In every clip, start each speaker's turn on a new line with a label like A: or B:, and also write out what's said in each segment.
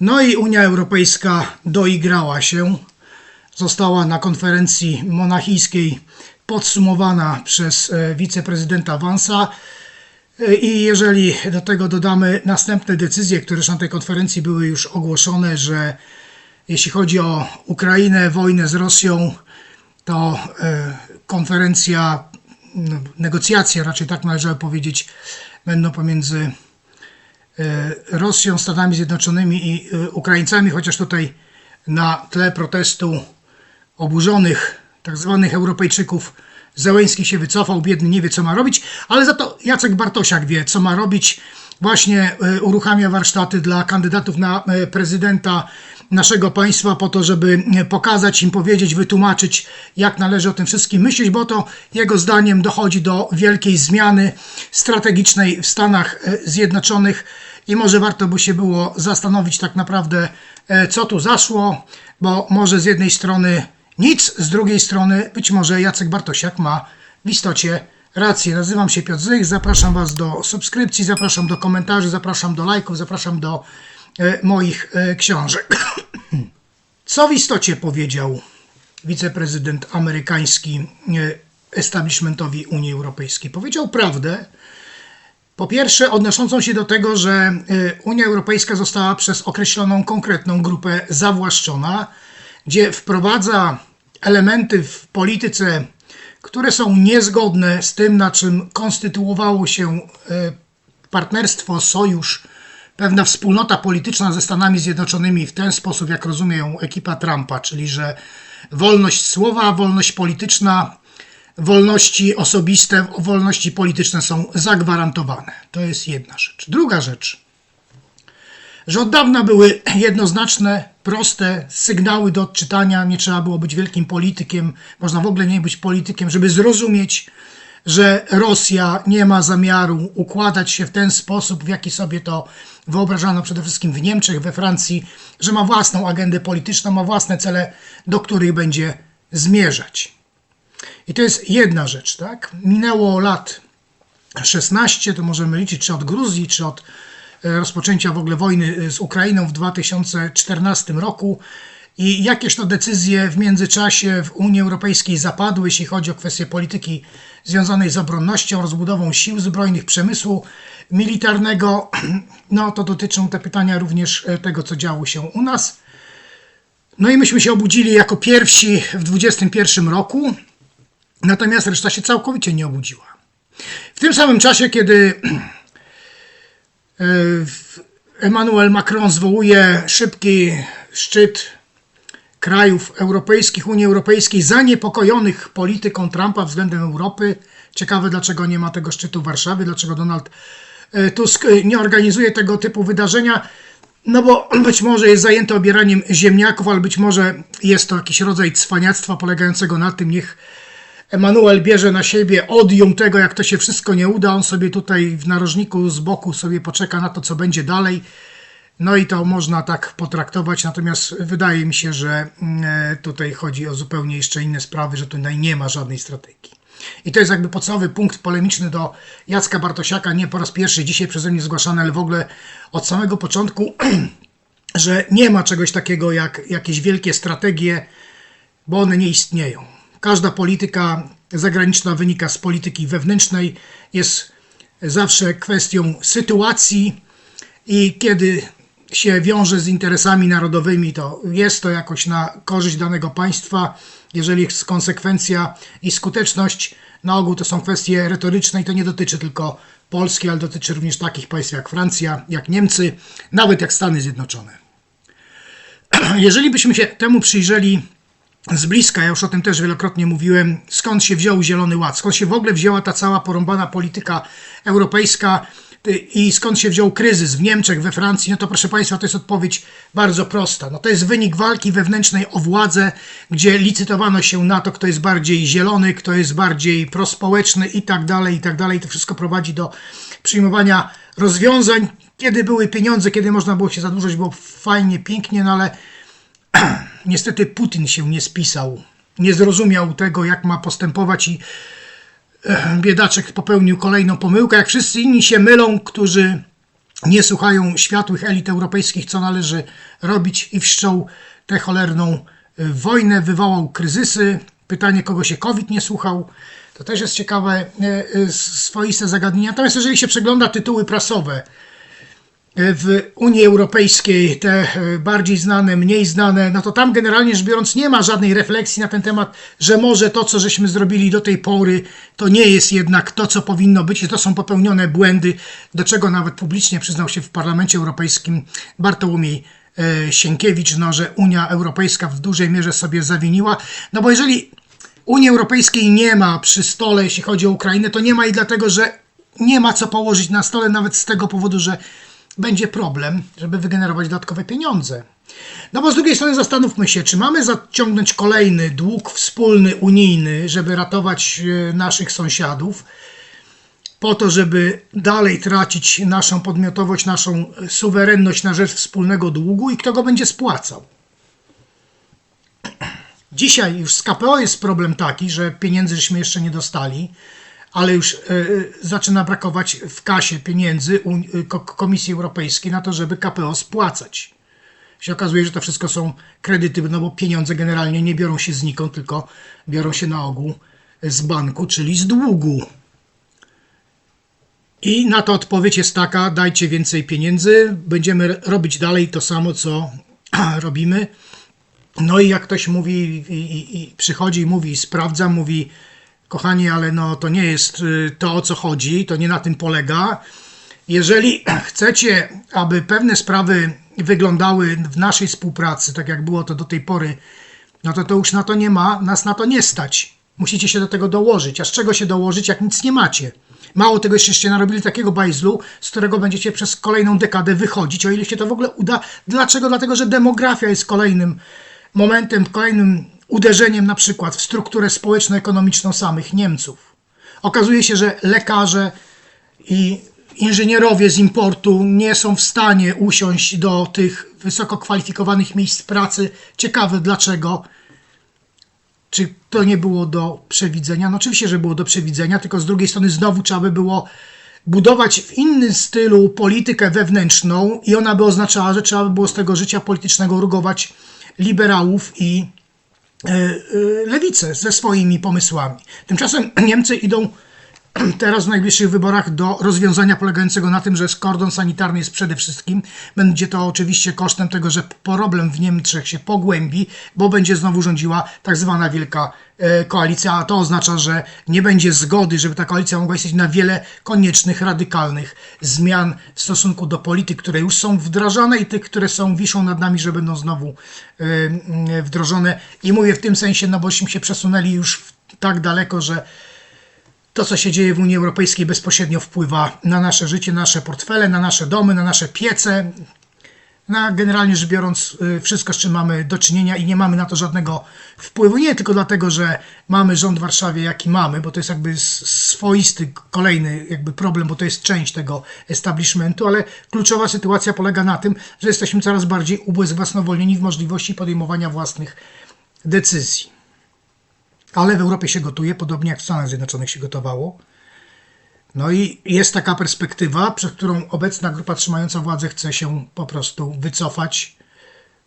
A: No i Unia Europejska doigrała się. Została na konferencji monachijskiej podsumowana przez e, wiceprezydenta Vansa. E, I jeżeli do tego dodamy następne decyzje, które już na tej konferencji były już ogłoszone, że jeśli chodzi o Ukrainę, wojnę z Rosją, to e, konferencja, negocjacje raczej tak należało powiedzieć, będą pomiędzy Rosją, Stanami Zjednoczonymi i e, Ukraińcami, chociaż tutaj na tle protestu oburzonych tak zwanych Europejczyków Zełęński się wycofał, biedny nie wie co ma robić, ale za to Jacek Bartosiak wie co ma robić. Właśnie e, uruchamia warsztaty dla kandydatów na e, prezydenta naszego państwa po to, żeby e, pokazać im, powiedzieć, wytłumaczyć jak należy o tym wszystkim myśleć, bo to jego zdaniem dochodzi do wielkiej zmiany strategicznej w Stanach e, Zjednoczonych i może warto by się było zastanowić tak naprawdę e, co tu zaszło, bo może z jednej strony nic, z drugiej strony być może Jacek Bartosiak ma w istocie rację. Nazywam się Piotr Zych, zapraszam Was do subskrypcji, zapraszam do komentarzy, zapraszam do lajków, zapraszam do e, moich e, książek. Co w istocie powiedział wiceprezydent amerykański establishmentowi Unii Europejskiej? Powiedział prawdę. Po pierwsze, odnoszącą się do tego, że e, Unia Europejska została przez określoną konkretną grupę zawłaszczona, gdzie wprowadza elementy w polityce, które są niezgodne z tym, na czym konstytuowało się e, partnerstwo, sojusz, pewna wspólnota polityczna ze Stanami Zjednoczonymi w ten sposób, jak rozumie ją ekipa Trumpa, czyli że wolność słowa, wolność polityczna, wolności osobiste, wolności polityczne są zagwarantowane. To jest jedna rzecz. Druga rzecz, że od dawna były jednoznaczne, proste sygnały do odczytania. Nie trzeba było być wielkim politykiem, można w ogóle nie być politykiem, żeby zrozumieć, że Rosja nie ma zamiaru układać się w ten sposób, w jaki sobie to wyobrażano przede wszystkim w Niemczech, we Francji, że ma własną agendę polityczną, ma własne cele, do których będzie zmierzać. I to jest jedna rzecz, tak? Minęło lat 16, to możemy liczyć czy od Gruzji, czy od e, rozpoczęcia w ogóle wojny z Ukrainą w 2014 roku. I jakieś to decyzje w międzyczasie w Unii Europejskiej zapadły, jeśli chodzi o kwestie polityki związanej z obronnością, rozbudową sił zbrojnych, przemysłu militarnego. No to dotyczą te pytania również e, tego, co działo się u nas. No i myśmy się obudzili jako pierwsi w 2021 roku, natomiast reszta się całkowicie nie obudziła. W tym samym czasie, kiedy e, Emmanuel Macron zwołuje szybki szczyt krajów europejskich, Unii Europejskiej, zaniepokojonych polityką Trumpa względem Europy. Ciekawe, dlaczego nie ma tego szczytu w Warszawie, dlaczego Donald e, Tusk e, nie organizuje tego typu wydarzenia. No bo być może jest zajęty obieraniem ziemniaków, ale być może jest to jakiś rodzaj cwaniactwa polegającego na tym, niech Emanuel bierze na siebie odium tego, jak to się wszystko nie uda. On sobie tutaj w narożniku z boku sobie poczeka na to, co będzie dalej. No i to można tak potraktować, natomiast wydaje mi się, że mm, e, tutaj chodzi o zupełnie jeszcze inne sprawy, że tutaj nie ma żadnej strategii. I to jest jakby podstawowy punkt polemiczny do Jacka Bartosiaka, nie po raz pierwszy dzisiaj przeze mnie zgłaszany, ale w ogóle od samego początku, że nie ma czegoś takiego jak jakieś wielkie strategie, bo one nie istnieją. Każda polityka zagraniczna wynika z polityki wewnętrznej, jest zawsze kwestią sytuacji i kiedy się wiąże z interesami narodowymi, to jest to jakoś na korzyść danego państwa. Jeżeli jest konsekwencja i skuteczność, na ogół to są kwestie retoryczne i to nie dotyczy tylko Polski, ale dotyczy również takich państw jak Francja, jak Niemcy, nawet jak Stany Zjednoczone. Jeżeli byśmy się temu przyjrzeli z bliska, ja już o tym też wielokrotnie mówiłem, skąd się wziął Zielony Ład, skąd się w ogóle wzięła ta cała porąbana polityka europejska y, i skąd się wziął kryzys w Niemczech, we Francji, no to proszę Państwa, to jest odpowiedź bardzo prosta. No to jest wynik walki wewnętrznej o władzę, gdzie licytowano się na to, kto jest bardziej zielony, kto jest bardziej prospołeczny i tak dalej, i tak dalej. To wszystko prowadzi do przyjmowania rozwiązań. Kiedy były pieniądze, kiedy można było się zadłużyć, było fajnie, pięknie, no ale niestety Putin się nie spisał. Nie zrozumiał tego, jak ma postępować i e, biedaczek popełnił kolejną pomyłkę. Jak wszyscy inni się mylą, którzy nie słuchają światłych elit europejskich, co należy robić i wszczął tę cholerną y, wojnę, wywołał kryzysy. Pytanie, kogo się COVID nie słuchał. To też jest ciekawe, y, swoiste zagadnienie. Natomiast jeżeli się przegląda tytuły prasowe, w Unii Europejskiej, te bardziej znane, mniej znane, no to tam generalnie rzecz biorąc nie ma żadnej refleksji na ten temat, że może to, co żeśmy zrobili do tej pory, to nie jest jednak to, co powinno być, to są popełnione błędy, do czego nawet publicznie przyznał się w Parlamencie Europejskim Bartłomiej e, Sienkiewicz, no, że Unia Europejska w dużej mierze sobie zawiniła, no bo jeżeli Unii Europejskiej nie ma przy stole, jeśli chodzi o Ukrainę, to nie ma i dlatego, że nie ma co położyć na stole, nawet z tego powodu, że będzie problem, żeby wygenerować dodatkowe pieniądze. No bo z drugiej strony zastanówmy się, czy mamy zaciągnąć kolejny dług wspólny unijny, żeby ratować e, naszych sąsiadów, po to, żeby dalej tracić naszą podmiotowość, naszą suwerenność na rzecz wspólnego długu i kto go będzie spłacał. Dzisiaj już z KPO jest problem taki, że pieniędzy żeśmy jeszcze nie dostali ale już e, e, zaczyna brakować w kasie pieniędzy e, Komisji Europejskiej na to, żeby KPO spłacać. Się okazuje, że to wszystko są kredyty, no bo pieniądze generalnie nie biorą się znikąd, tylko biorą się na ogół z banku, czyli z długu. I na to odpowiedź jest taka: dajcie więcej pieniędzy, będziemy robić dalej to samo, co robimy. No i jak ktoś mówi i, i, i przychodzi i mówi, sprawdza, mówi, kochani, ale no to nie jest y, to, o co chodzi, to nie na tym polega. Jeżeli chcecie, aby pewne sprawy wyglądały w naszej współpracy, tak jak było to do tej pory, no to to już na to nie ma, nas na to nie stać. Musicie się do tego dołożyć. A z czego się dołożyć, jak nic nie macie? Mało tego, jeszcze narobili takiego bajzlu, z którego będziecie przez kolejną dekadę wychodzić, o ile się to w ogóle uda. Dlaczego? Dlatego, że demografia jest kolejnym momentem, kolejnym uderzeniem na przykład w strukturę społeczno-ekonomiczną samych Niemców. Okazuje się, że lekarze i inżynierowie z importu nie są w stanie usiąść do tych wysoko kwalifikowanych miejsc pracy. Ciekawe dlaczego. Czy to nie było do przewidzenia? No oczywiście, że było do przewidzenia, tylko z drugiej strony znowu trzeba by było budować w innym stylu politykę wewnętrzną i ona by oznaczała, że trzeba by było z tego życia politycznego rugować liberałów i lewicę ze swoimi pomysłami. Tymczasem Niemcy idą teraz w najbliższych wyborach do rozwiązania polegającego na tym, że kordon sanitarny jest przede wszystkim. Będzie to oczywiście kosztem tego, że problem w Niemczech się pogłębi, bo będzie znowu rządziła tak zwana wielka e, koalicja, a to oznacza, że nie będzie zgody, żeby ta koalicja mogła istnieć na wiele koniecznych, radykalnych zmian w stosunku do polityk, które już są wdrażane i tych, które są wiszą nad nami, że będą znowu e, wdrożone. I mówię w tym sensie, no bośmy się przesunęli już tak daleko, że to, co się dzieje w Unii Europejskiej, bezpośrednio wpływa na nasze życie, na nasze portfele, na nasze domy, na nasze piece, na generalnie rzecz biorąc y, wszystko, z czym mamy do czynienia i nie mamy na to żadnego wpływu. Nie tylko dlatego, że mamy rząd w Warszawie, jaki mamy, bo to jest jakby swoisty kolejny jakby problem, bo to jest część tego establishmentu, ale kluczowa sytuacja polega na tym, że jesteśmy coraz bardziej ubezwłasnowolnieni w możliwości podejmowania własnych decyzji ale w Europie się gotuje, podobnie jak w Stanach Zjednoczonych się gotowało. No i jest taka perspektywa, przed którą obecna grupa trzymająca władzę chce się po prostu wycofać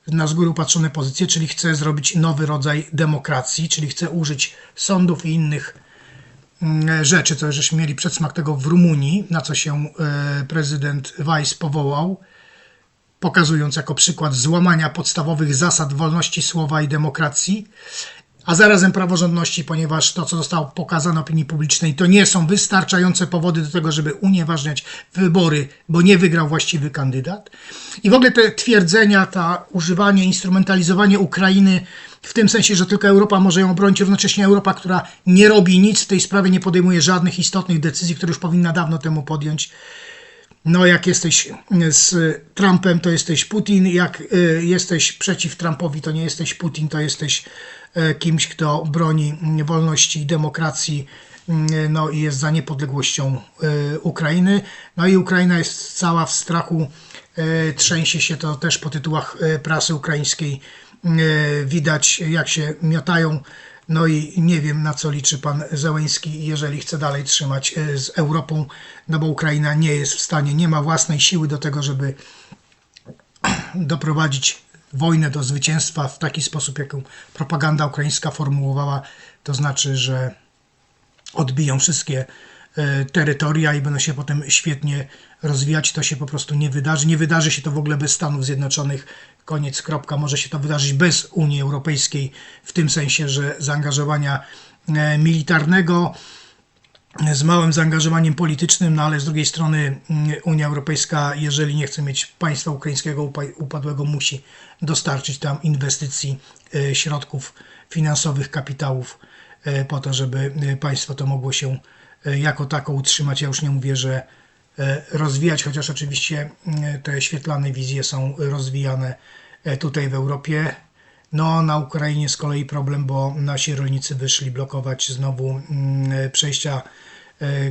A: na z góry upatrzone pozycje, czyli chce zrobić nowy rodzaj demokracji, czyli chce użyć sądów i innych mm, rzeczy, co żeśmy mieli przedsmak tego w Rumunii, na co się e, prezydent Weiss powołał, pokazując jako przykład złamania podstawowych zasad wolności słowa i demokracji a zarazem praworządności, ponieważ to, co zostało pokazane opinii publicznej, to nie są wystarczające powody do tego, żeby unieważniać wybory, bo nie wygrał właściwy kandydat. I w ogóle te twierdzenia, ta używanie, instrumentalizowanie Ukrainy w tym sensie, że tylko Europa może ją obronić, równocześnie Europa, która nie robi nic w tej sprawie, nie podejmuje żadnych istotnych decyzji, które już powinna dawno temu podjąć. No, jak jesteś z Trumpem, to jesteś Putin, jak y, jesteś przeciw Trumpowi, to nie jesteś Putin, to jesteś kimś, kto broni wolności i demokracji mm, no i jest za niepodległością e, Ukrainy. No i Ukraina jest cała w strachu, e, trzęsie się to też po tytułach prasy ukraińskiej. Widać, jak się miotają No i nie wiem, na co liczy pan Zełęński, jeżeli chce dalej trzymać e, z Europą, no bo Ukraina nie jest w stanie, nie ma własnej siły do tego, żeby doprowadzić wojnę do zwycięstwa w taki sposób, jaką propaganda ukraińska formułowała. To znaczy, że odbiją wszystkie e, terytoria i będą się potem świetnie rozwijać. To się po prostu nie wydarzy. Nie wydarzy się to w ogóle bez Stanów Zjednoczonych. Koniec, kropka. Może się to wydarzyć bez Unii Europejskiej, w tym sensie, że zaangażowania e, militarnego z małym zaangażowaniem politycznym, no ale z drugiej strony mm, Unia Europejska, jeżeli nie chce mieć państwa ukraińskiego upadłego, musi dostarczyć tam inwestycji, e, środków finansowych, kapitałów E, po to, żeby e, państwo to mogło się jako tako utrzymać. Ja już nie mówię, że rozwijać, chociaż oczywiście te świetlane wizje są rozwijane tutaj w Europie. No, na Ukrainie z kolei problem, bo nasi rolnicy wyszli blokować znowu przejścia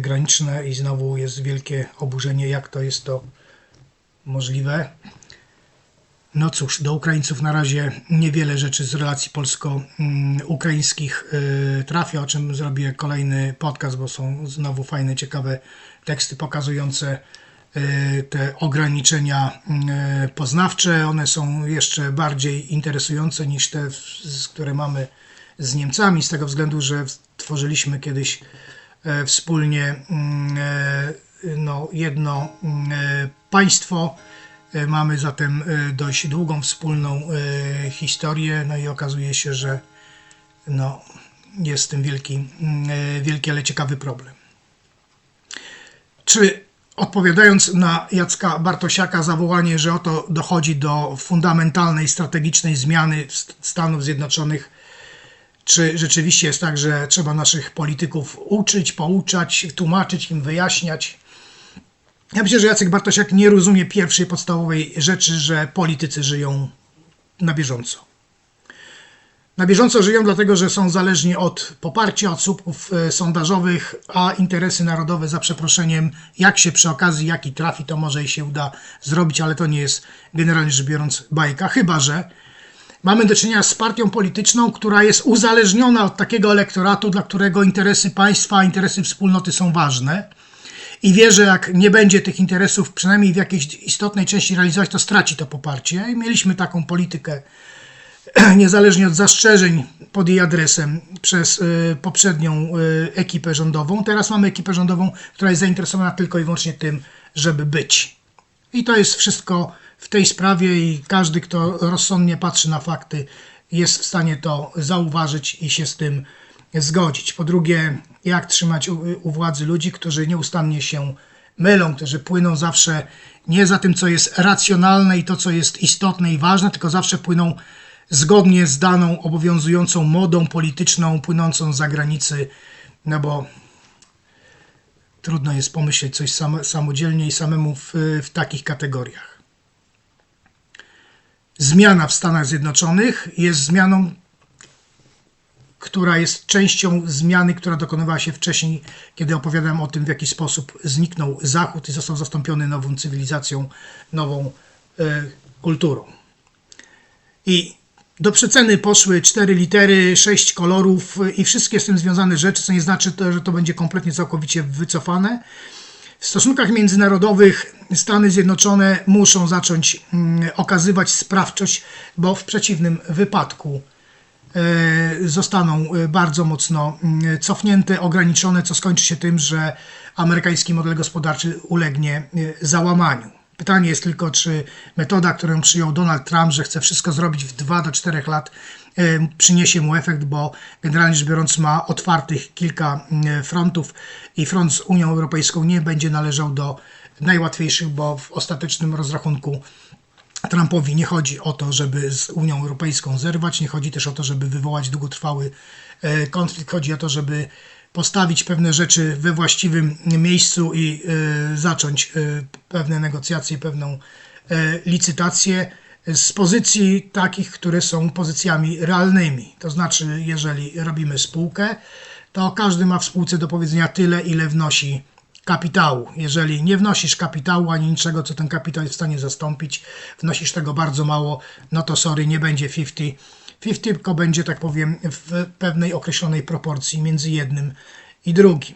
A: graniczne i znowu jest wielkie oburzenie, jak to jest to możliwe. No cóż, do Ukraińców na razie niewiele rzeczy z relacji polsko-ukraińskich y, trafia, o czym zrobię kolejny podcast, bo są znowu fajne, ciekawe teksty pokazujące te ograniczenia y, poznawcze. One są jeszcze bardziej interesujące niż te, które mamy z Niemcami, z tego względu, że tworzyliśmy kiedyś wspólnie no, jedno państwo E, mamy zatem e, dość długą wspólną e, historię, no i okazuje się, że no, jest w tym wielki, wielki, ale ciekawy problem. Czy odpowiadając na Jacka Bartosiaka zawołanie, że oto dochodzi do fundamentalnej, strategicznej zmiany Stanów Zjednoczonych, czy rzeczywiście jest tak, że trzeba naszych polityków uczyć, pouczać, tłumaczyć im, wyjaśniać, ja myślę, że Jacek Bartosiak nie rozumie pierwszej podstawowej rzeczy, że politycy żyją na bieżąco. Na bieżąco żyją dlatego, że są zależni od poparcia, od słupków e, sondażowych, a interesy narodowe, za przeproszeniem, jak się przy okazji jaki trafi, to może i się uda zrobić, ale to nie jest generalnie rzecz biorąc bajka, chyba że mamy do czynienia z partią polityczną, która jest uzależniona od takiego elektoratu, dla którego interesy państwa, interesy wspólnoty są ważne i wie, że jak nie będzie tych interesów przynajmniej w jakiejś istotnej części realizować, to straci to poparcie. I mieliśmy taką politykę, niezależnie od zastrzeżeń pod jej adresem, przez y, poprzednią y, ekipę rządową. Teraz mamy ekipę rządową, która jest zainteresowana tylko i wyłącznie tym, żeby być. I to jest wszystko w tej sprawie, i każdy, kto rozsądnie patrzy na fakty, jest w stanie to zauważyć i się z tym zgodzić. Po drugie, jak trzymać u, u władzy ludzi, którzy nieustannie się mylą, którzy płyną zawsze nie za tym, co jest racjonalne i to, co jest istotne i ważne, tylko zawsze płyną zgodnie z daną obowiązującą modą polityczną, płynącą z zagranicy, no bo trudno jest pomyśleć coś sam, samodzielnie i samemu w, w takich kategoriach. Zmiana w Stanach Zjednoczonych jest zmianą która jest częścią zmiany, która dokonywała się wcześniej, kiedy opowiadałem o tym, w jaki sposób zniknął Zachód i został zastąpiony nową cywilizacją, nową y, kulturą. I do przeceny poszły cztery litery, sześć kolorów i wszystkie z tym związane rzeczy, co nie znaczy, to, że to będzie kompletnie, całkowicie wycofane. W stosunkach międzynarodowych Stany Zjednoczone muszą zacząć mm, okazywać sprawczość, bo w przeciwnym wypadku E, zostaną e, bardzo mocno mm, cofnięte, ograniczone, co skończy się tym, że amerykański model gospodarczy ulegnie e, załamaniu. Pytanie jest tylko, czy metoda, którą przyjął Donald Trump, że chce wszystko zrobić w 2 do 4 lat, przyniesie mu efekt, bo generalnie rzecz biorąc ma otwartych kilka mm, frontów i front z Unią Europejską nie będzie należał do najłatwiejszych, bo w ostatecznym rozrachunku Trumpowi nie chodzi o to, żeby z Unią Europejską zerwać, nie chodzi też o to, żeby wywołać długotrwały e, konflikt, chodzi o to, żeby postawić pewne rzeczy we właściwym miejscu i e, zacząć e, pewne negocjacje, pewną licytację z pozycji takich, które są pozycjami realnymi. To znaczy, jeżeli robimy spółkę, to każdy ma w spółce do powiedzenia tyle, ile wnosi kapitału. Jeżeli nie wnosisz kapitału ani niczego, co ten kapitał jest w stanie zastąpić, wnosisz tego bardzo mało, no to sorry, nie będzie 50 50, tylko będzie, tak powiem, w pewnej określonej proporcji między jednym i drugim.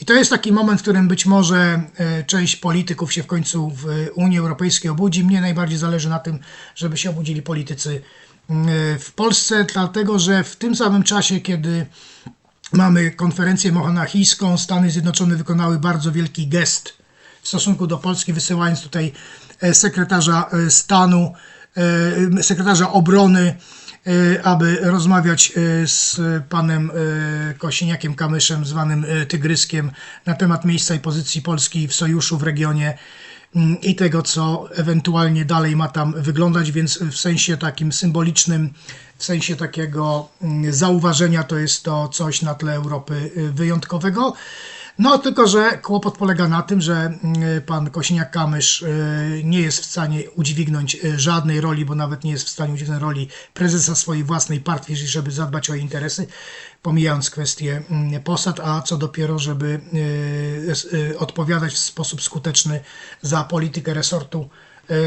A: I to jest taki moment, w którym być może e, część polityków się w końcu w Unii Europejskiej obudzi. Mnie najbardziej zależy na tym, żeby się obudzili politycy mm, w Polsce, dlatego że w tym samym czasie, kiedy mamy konferencję monachijską, Stany Zjednoczone wykonały bardzo wielki gest w stosunku do Polski, wysyłając tutaj e, sekretarza e, stanu, sekretarza obrony E, aby rozmawiać e, z panem e, Kosiniakiem Kamyszem, zwanym Tygryskiem, na temat miejsca i pozycji Polski w sojuszu w regionie mm, i tego, co ewentualnie dalej ma tam wyglądać, więc w sensie takim symbolicznym, w sensie takiego mm, zauważenia, to jest to coś na tle Europy wyjątkowego. No, tylko że kłopot polega na tym, że mm, pan Kosiniak-Kamysz y, nie jest w stanie udźwignąć y, żadnej roli, bo nawet nie jest w stanie udźwignąć roli prezesa swojej własnej partii, żeby zadbać o interesy, pomijając kwestię mm, posad, a co dopiero, żeby y, odpowiadać w sposób skuteczny za politykę resortu,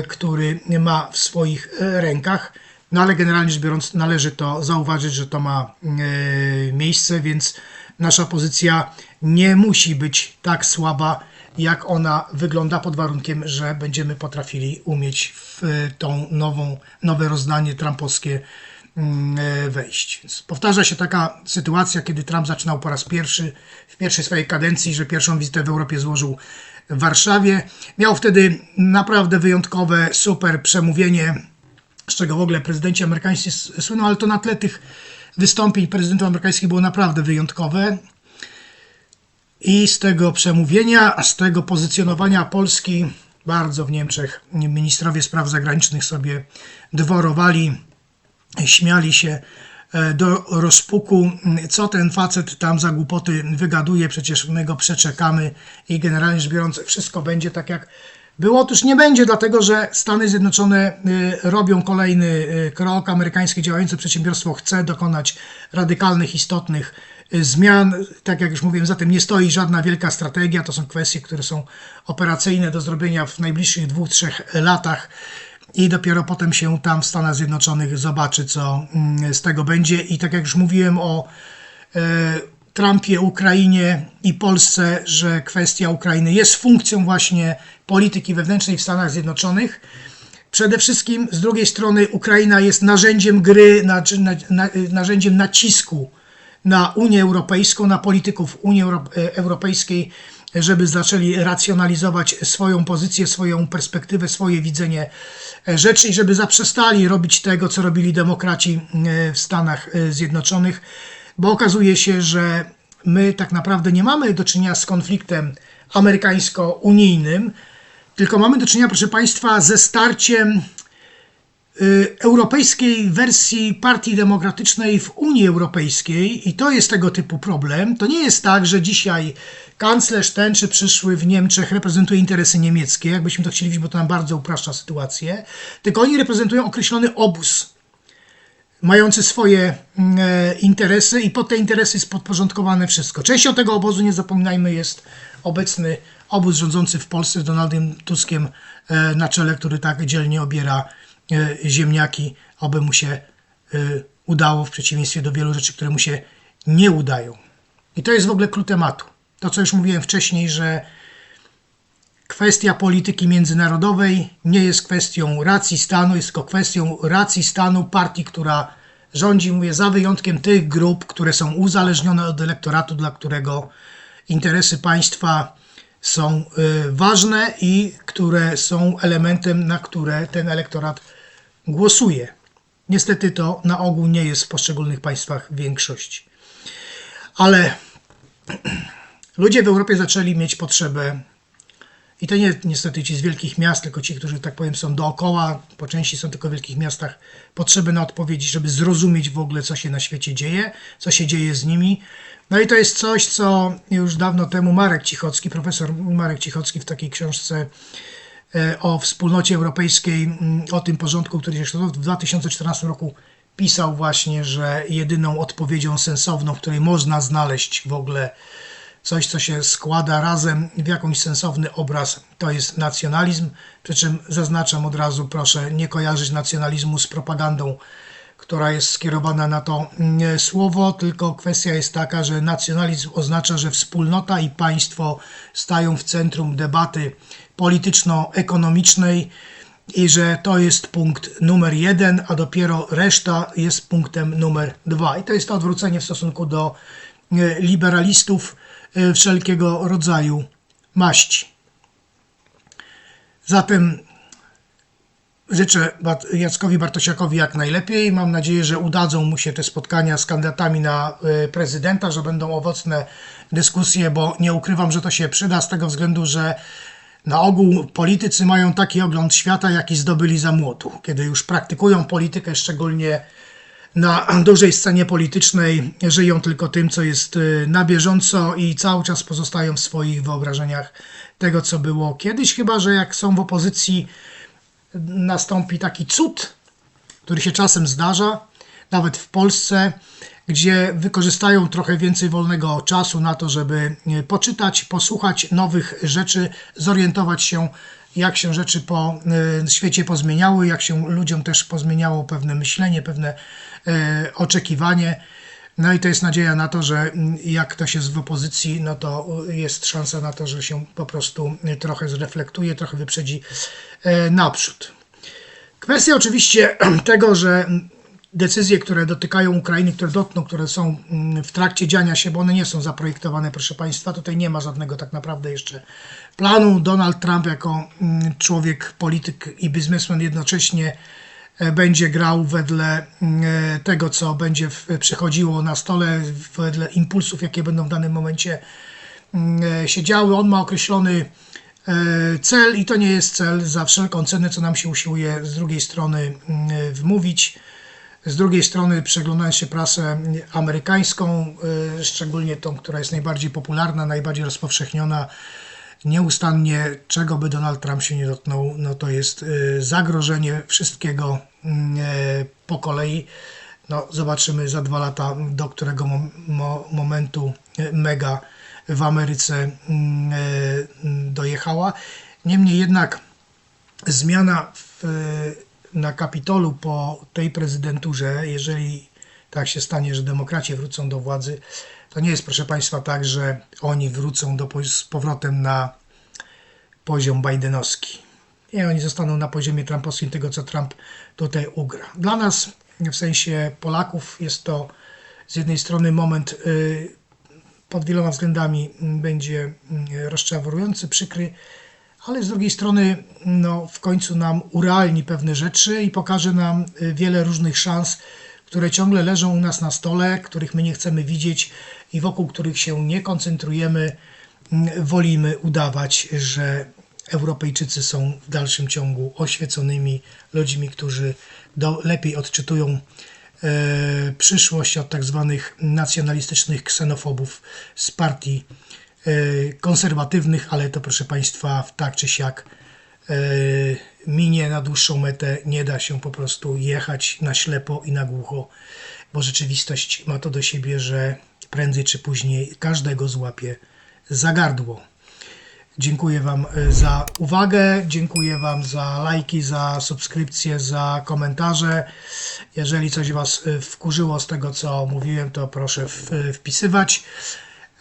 A: który ma w swoich rękach. No ale generalnie rzecz biorąc, należy to zauważyć, że to ma miejsce, więc nasza pozycja nie musi być tak słaba, jak ona wygląda pod warunkiem, że będziemy potrafili umieć w tą nową, nowe rozdanie trumpowskie mm, wejść. Powtarza się taka sytuacja, kiedy Trump zaczynał po raz pierwszy w pierwszej swojej kadencji, że pierwszą wizytę w Europie złożył w Warszawie. Miał wtedy naprawdę wyjątkowe, super przemówienie, z czego w ogóle prezydenci amerykańscy słyną, ale to na tle tych wystąpień prezydentów amerykańskich było naprawdę wyjątkowe. I z tego przemówienia, z tego pozycjonowania Polski, bardzo w Niemczech ministrowie spraw zagranicznych sobie dworowali, śmiali się e, do rozpuku, co ten facet tam za głupoty wygaduje, przecież my go przeczekamy i generalnie rzecz biorąc wszystko będzie tak jak było. Otóż nie będzie, dlatego że Stany Zjednoczone y, robią kolejny y, krok. Amerykańskie działające przedsiębiorstwo chce dokonać radykalnych, istotnych zmian. Tak jak już mówiłem, za tym nie stoi żadna wielka strategia. To są kwestie, które są operacyjne do zrobienia w najbliższych dwóch, trzech latach. I dopiero potem się tam w Stanach Zjednoczonych zobaczy, co mm, z tego będzie. I tak jak już mówiłem o Trumpie, Ukrainie i Polsce, że kwestia Ukrainy jest funkcją właśnie polityki wewnętrznej w Stanach Zjednoczonych. Przede wszystkim z drugiej strony Ukraina jest narzędziem gry, narzędziem nacisku na Unię Europejską, na polityków Unii e, Europejskiej, żeby zaczęli racjonalizować swoją pozycję, swoją perspektywę, swoje widzenie e, rzeczy i żeby zaprzestali robić tego, co robili demokraci e, w Stanach Zjednoczonych bo okazuje się, że my tak naprawdę nie mamy do czynienia z konfliktem amerykańsko-unijnym, tylko mamy do czynienia, proszę Państwa, ze starciem europejskiej wersji Partii Demokratycznej w Unii Europejskiej i to jest tego typu problem. To nie jest tak, że dzisiaj kanclerz ten czy przyszły w Niemczech reprezentuje interesy niemieckie, jakbyśmy to chcieli widzieć, bo to nam bardzo upraszcza sytuację, tylko oni reprezentują określony obóz mający swoje mm, e, interesy i pod te interesy jest podporządkowane wszystko. Częścią tego obozu, nie zapominajmy, jest obecny obóz rządzący w Polsce z Donaldem Tuskiem e, na czele, który tak dzielnie obiera ziemniaki, aby mu się udało w przeciwieństwie do wielu rzeczy, które mu się nie udają. I to jest w ogóle klucz tematu. To, co już mówiłem wcześniej, że kwestia polityki międzynarodowej nie jest kwestią racji stanu, jest tylko kwestią racji stanu partii, która rządzi, mówię, za wyjątkiem tych grup, które są uzależnione od elektoratu, dla którego interesy państwa są y, ważne i które są elementem, na które ten elektorat głosuje. Niestety to na ogół nie jest w poszczególnych państwach większość. Ale ludzie w Europie zaczęli mieć potrzebę i to nie niestety ci z wielkich miast, tylko ci, którzy tak powiem są dookoła, po części są tylko w wielkich miastach, potrzeby na odpowiedzi, żeby zrozumieć w ogóle, co się na świecie dzieje, co się dzieje z nimi. No i to jest coś, co już dawno temu Marek Cichocki, profesor Marek Cichocki w takiej książce o wspólnocie europejskiej, o tym porządku, który się w 2014 roku pisał właśnie, że jedyną odpowiedzią sensowną, w której można znaleźć w ogóle coś, co się składa razem w jakąś sensowny obraz, to jest nacjonalizm. Przy czym zaznaczam od razu, proszę nie kojarzyć nacjonalizmu z propagandą która jest skierowana na to słowo, tylko kwestia jest taka, że nacjonalizm oznacza, że wspólnota i państwo stają w centrum debaty polityczno-ekonomicznej i że to jest punkt numer jeden, a dopiero reszta jest punktem numer dwa. I to jest to odwrócenie w stosunku do e, liberalistów e, wszelkiego rodzaju maści. Zatem życzę Jackowi Bartosiakowi jak najlepiej. Mam nadzieję, że udadzą mu się te spotkania z kandydatami na e, prezydenta, że będą owocne dyskusje, bo nie ukrywam, że to się przyda z tego względu, że na ogół politycy mają taki ogląd świata, jaki zdobyli za młotu. Kiedy już praktykują politykę, szczególnie na dużej scenie politycznej, żyją tylko tym, co jest y, na bieżąco i cały czas pozostają w swoich wyobrażeniach tego, co było kiedyś. Chyba, że jak są w opozycji, nastąpi taki cud, który się czasem zdarza, nawet w Polsce, gdzie wykorzystają trochę więcej wolnego czasu na to, żeby e, poczytać, posłuchać nowych rzeczy, zorientować się, jak się rzeczy po e, świecie pozmieniały, jak się ludziom też pozmieniało pewne myślenie, pewne e, oczekiwanie. No i to jest nadzieja na to, że jak ktoś jest w opozycji, no to jest szansa na to, że się po prostu trochę zreflektuje, trochę wyprzedzi naprzód. Kwestia oczywiście tego, że decyzje, które dotykają Ukrainy, które dotkną, które są mm, w trakcie dziania się, bo one nie są zaprojektowane, proszę Państwa, tutaj nie ma żadnego tak naprawdę jeszcze planu. Donald Trump jako mm, człowiek, polityk i biznesmen jednocześnie e, będzie grał wedle mm, e, tego, co będzie przychodziło na stole, wedle impulsów, jakie będą w danym momencie e, się działy. On ma określony cel i to nie jest cel za wszelką cenę, co nam się usiłuje z drugiej strony wmówić. Z drugiej strony, przeglądając się prasę amerykańską, y, szczególnie tą, która jest najbardziej popularna, najbardziej rozpowszechniona, nieustannie, czego by Donald Trump się nie dotknął, no to jest y, zagrożenie wszystkiego e, po kolei. No, zobaczymy za dwa lata, do którego mo- mo- momentu mega w Ameryce dojechała. Niemniej jednak zmiana w, na Kapitolu po tej prezydenturze, jeżeli tak się stanie, że demokraci wrócą do władzy, to nie jest, proszę Państwa, tak, że oni wrócą do, z powrotem na poziom Bidenowski. Nie, oni zostaną na poziomie trumpowskim tego, co Trump tutaj ugra. Dla nas, w sensie Polaków, jest to z jednej strony moment y, pod wieloma względami będzie rozczarowujący, przykry, ale z drugiej strony no, w końcu nam urealni pewne rzeczy i pokaże nam y, wiele różnych szans, które ciągle leżą u nas na stole, których my nie chcemy widzieć i wokół których się nie koncentrujemy. Mm, Wolimy udawać, że Europejczycy są w dalszym ciągu oświeconymi ludźmi, którzy do, lepiej odczytują e, przyszłość od tak zwanych nacjonalistycznych ksenofobów z partii konserwatywnych, ale to proszę Państwa w tak czy siak e, minie na dłuższą metę, nie da się po prostu jechać na ślepo i na głucho, bo rzeczywistość ma to do siebie, że prędzej czy później każdego złapie za gardło. Dziękuję Wam e, za uwagę, dziękuję Wam za lajki, za subskrypcje, za komentarze. Jeżeli coś Was e, wkurzyło z tego, co mówiłem, to proszę e, wpisywać.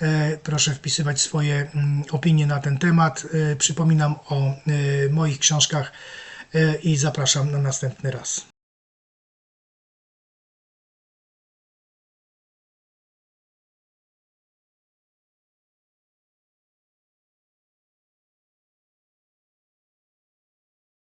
A: E, Proszę wpisywać swoje mm, opinie na ten temat. E, Przypominam o e, moich książkach i zapraszam na następny raz.